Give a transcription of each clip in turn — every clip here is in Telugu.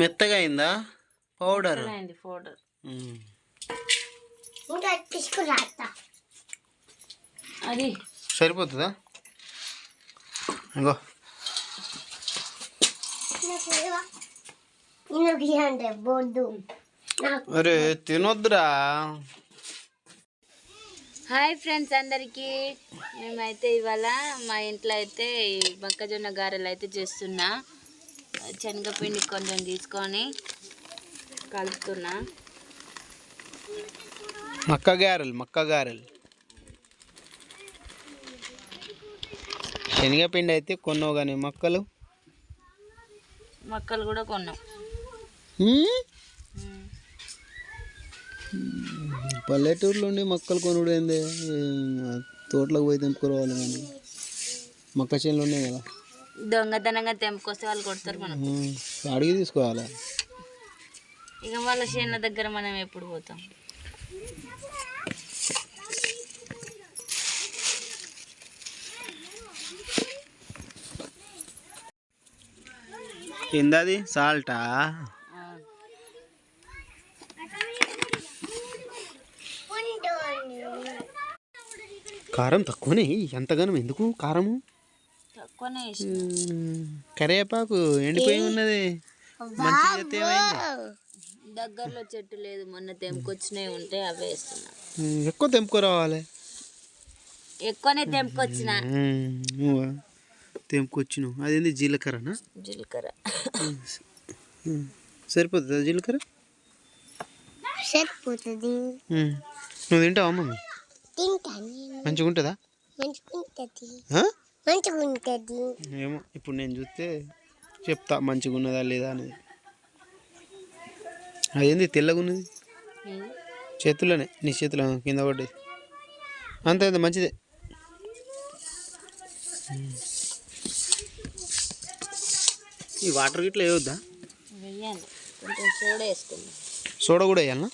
మెత్తగా అయిందా? పౌడర్ పౌడర్ అది. సరిపోతుందా? ఇంకో అరే తినొద్దురా. హాయ్ ఫ్రెండ్స్ అందరికీ. మేమైతే ఇవాళ మా ఇంట్లో అయితే ఈ మొక్కజొన్న గారెలు అయితే చేస్తున్నా. శనగపిండి కొంచెం తీసుకొని కలుపుతున్నా. మక్క గారెలు మక్క గారెలు. శనగపిండి అయితే కొన్నావు కానీ మొక్కలు? మొక్కలు కూడా కొన్నాం. హ్మ్? పల్లెటూరులో ఉండి మొక్కలు కొనుడు ఏంది? తోటలోకి పోయి తెంపుకోవాలి కానీ. మొక్క చేనులు ఉన్నాయి కదా. దొంగతనంగా తెంపుకొస్తే వాళ్ళు కొడతారు మనం. అడిగి తీసుకోవాలి. ఇక వాళ్ళ చేనుల దగ్గర మనం ఎప్పుడు పోతాం? ఏందది? సాల్టా? ఆ, కారం తక్కువనే. ఎంతగానో ఎందుకు కారము? తక్కువనే మ్మ్. కరివేపాకు ఎండిపోయి ఉన్నది. మంచిగా దగ్గరలో చెట్టు లేదు మొన్న తెంపుకొచ్చినవి ఉంటే అవే వేస్తున్నా. ఎక్కువ తెంపుకోరావాలి ఎక్కువనే తెంపుకొచ్చిన. నువ్వా తెంపుకొచ్చినావు. అదేంది జీలకర్రనా? జీలకర్ర. సరిపోతుందా జీలకర్ర? సరిపోతుంది. నువ్వు తింటావా మమ్మీ తింటాను. నేను. మంచిగా ఉంటుందా ఏమో ఇప్పుడు నేను చూస్తే చెప్తా మంచిగా ఉన్నదా లేదా అనేది. అదేంది తెల్లగా ఉన్నది చేతుల్లోనే నీ చేతిలో కింద పడ్డది. అంతే అంతే మంచిదే. ఈ వాటర్ గిట్ల వేయొద్దా? సోడా కూడా వేయాలనా?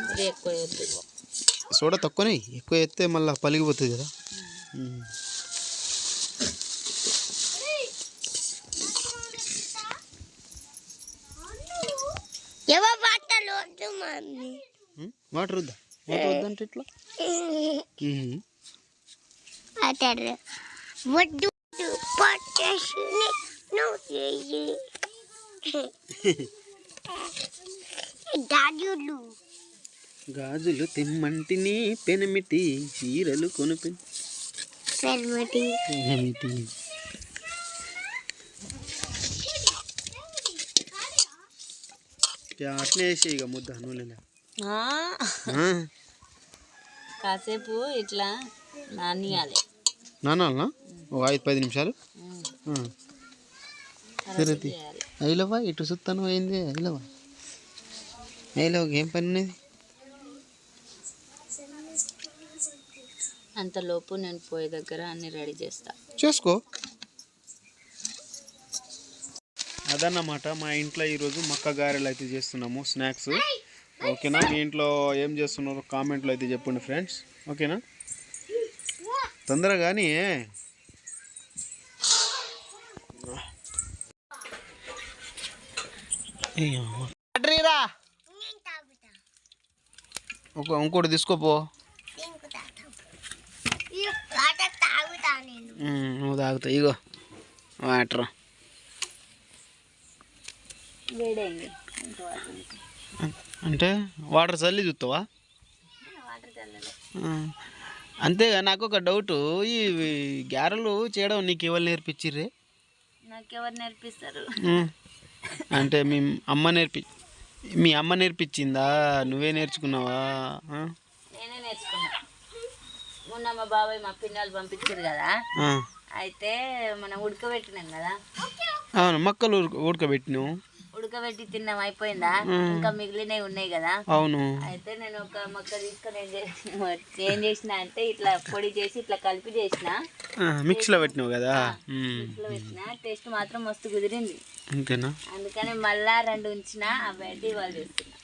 మరి ఎక్కువ సోడా తక్కువనే ఎక్కువ వేస్తే మళ్ళీ పలిగిపోతుంది కదా? వాటర్ వద్దా? వాటర్ వద్దంటే ఇట్లా మ్మ్. అతడు వద్దు. పట్టేసి నువ్వు గాజులు తిమ్మంటిని పెనమిటి చీరలు కొనుపె. పెనమిటి. అట్నే వేసి ఇక ముద్ద ఆ, కాసేపు ఇట్లా నానియాలి. నానాలనా? ఒక ఐదు పది నిమిషాలు. సరే అయిలవా ఇటు సుత్తాను అయింది అయిలవా అయిలవ ఏం పని ఉన్నది? అంతలోపు నేను పోయే దగ్గర అన్ని రెడీ చేస్తా. చేసుకో. అదన్నమాట మా ఇంట్లో ఈరోజు మక్క గారెలు అయితే చేస్తున్నాము స్నాక్స్. ఓకేనా? మీ ఇంట్లో ఏం చేస్తున్నారో కామెంట్లో అయితే చెప్పండి ఫ్రెండ్స్. ఓకేనా? తొందరగా కానీ రా ఒక ఇంకోటి తీసుకోపో. నేను. ఉమ్, నువ్వు తాగుతావు. ఇగో వాటర్. అంటే వాటర్ చల్లి చూస్తావా. అంతేగా నాకు ఒక డౌట్. ఈ గారెలు చేయడం నీకు ఎవరు నేర్పించిర్రే? నాకెవరు నేర్పిస్తారు. అంటే మీ అమ్మ నేర్పి మీ అమ్మ నేర్పించిందా? నువ్వే నేర్చుకున్నావా? మొన్న మా బాబాయ్? మా పిల్లలు పంపించారు కదా. ఆ. అయితే మనం ఉడకబెట్టినాం కదా. అవును మొక్కలు ఉడక ఉడకబెట్టినావు. ఉడకబెట్టి తిన్నాం అయిపోయిందా? ఇంకా మిగిలినవి ఉన్నాయి కదా. అవును. అయితే నేను ఒక మొక్క తీసుకొని ఏం చేసిన ఏం చేసిన అంటే ఇట్లా పొడి చేసి ఇట్లా కలిపి చేసిన. ఆ, మిక్సీలో పెట్టినావు కదా? ఉమ్. ఇట్లా పెట్టిన. టేస్ట్ మాత్రం మస్తు కుదిరింది. అంతేనా అందుకని మళ్ళా రెండు ఉంచిన అవి అయితే వాళ్ళు చేస్తున్నా.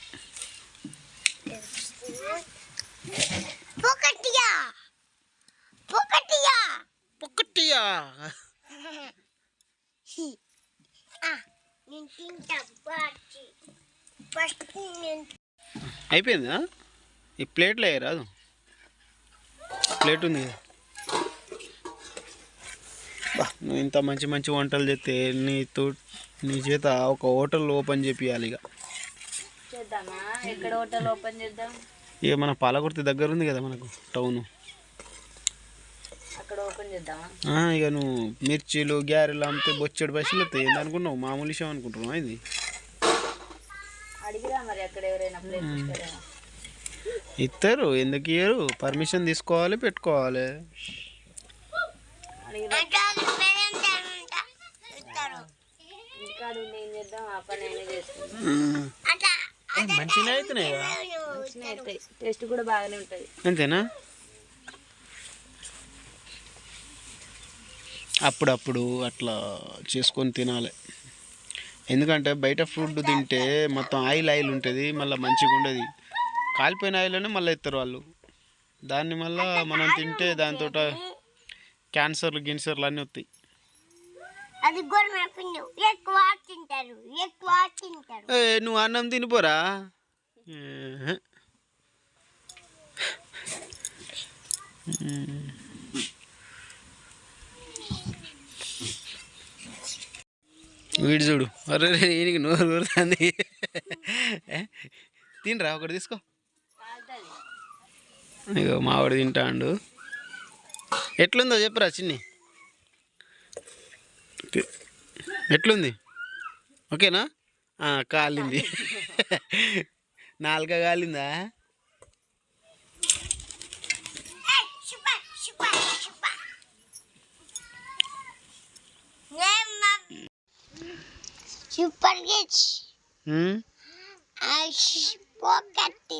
నేను అయిపోయిందా? ఈ ప్లేట్లో రాదు ప్లేట్ ఉంది కదా. నువ్వు ఇంత మంచి మంచి వంటలు చేస్తే నీతో నీ చేత ఒక హోటల్ ఓపెన్ చేపియాలి ఇక. చేద్దామా? ఎక్కడ హోటల్ ఓపెన్ చేద్దాం? ఇక మన పాలకుర్తి దగ్గర ఉంది కదా మనకు టౌన్. ఇక నువ్వు మిర్చీలు గ్యారెలు అమ్మితే బొచ్చెడు పైసలు వస్తాయి. అనుకున్నావు? మామూలు విషయం అనుకుంటున్నావు ఇది అడిగిరా మరి అక్కడ ఎవరైనా ప్లేస్ ఇస్తారేమో ఇస్తారు ఎందుకు ఇయ్యరు? పర్మిషన్ తీసుకోవాలి పెట్టుకోవాలి. మంచిగా అవుతున్నాయి కదా? మంచిగా అవుతాయి. టేస్ట్ కూడా బాగానే ఉంటుంది. అంతేనా? అప్పుడప్పుడు అట్లా చేసుకొని తినాలి. ఎందుకంటే బయట ఫుడ్ తింటే మొత్తం ఆయిల్ ఆయిల్ ఉంటుంది మళ్ళీ మంచిగా ఉండదు. కాలిపోయిన ఆయిల్లోనే మళ్ళీ ఇస్తారు వాళ్ళు. దాన్ని మళ్ళీ మనం తింటే దాంతో క్యాన్సర్లు గిన్సర్లు అన్నీ వస్తాయి. అది గోధుమ పిండి. ఎక్కువ తింటారు ఎక్కువ తింటారు. ఏ నువ్వు అన్నం తినిపోరా. వీడు చూడు. అరే ఈయనకి నోరు ఊరుతుంది. తినరా? ఒకటి తీసుకో. ఇగో మావాడు తింటాండు. ఎట్లుందో చెప్పురా చిన్ని? ఎట్లుంది? ఓకేనా? కాలింది. నాలుక కాలిందా? సూపర్ గిట్స్ um, I pocket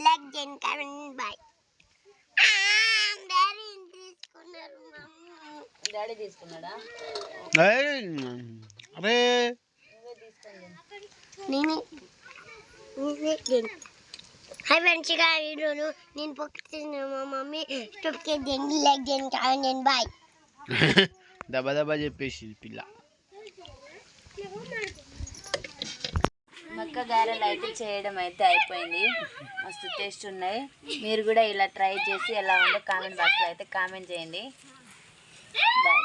legend coming by. Daddy తీసుకున్నాడా? అరే. నేనే నేనే హై మంచిగా ఈరోజు నేను పొక్కుతున్నా మా మమ్మీ స్టొప్కే లెగ్ కావాలి బాయ్. దబ దబా చెప్పేసి పిల్ల. ముక్క గారెలు అయితే చేయడం అయితే అయిపోయింది. మస్తు టేస్ట్ ఉన్నాయి. మీరు కూడా ఇలా ట్రై చేసి ఎలా ఉందో కామెంట్ బాక్స్లో అయితే కామెంట్ చేయండి. బాయ్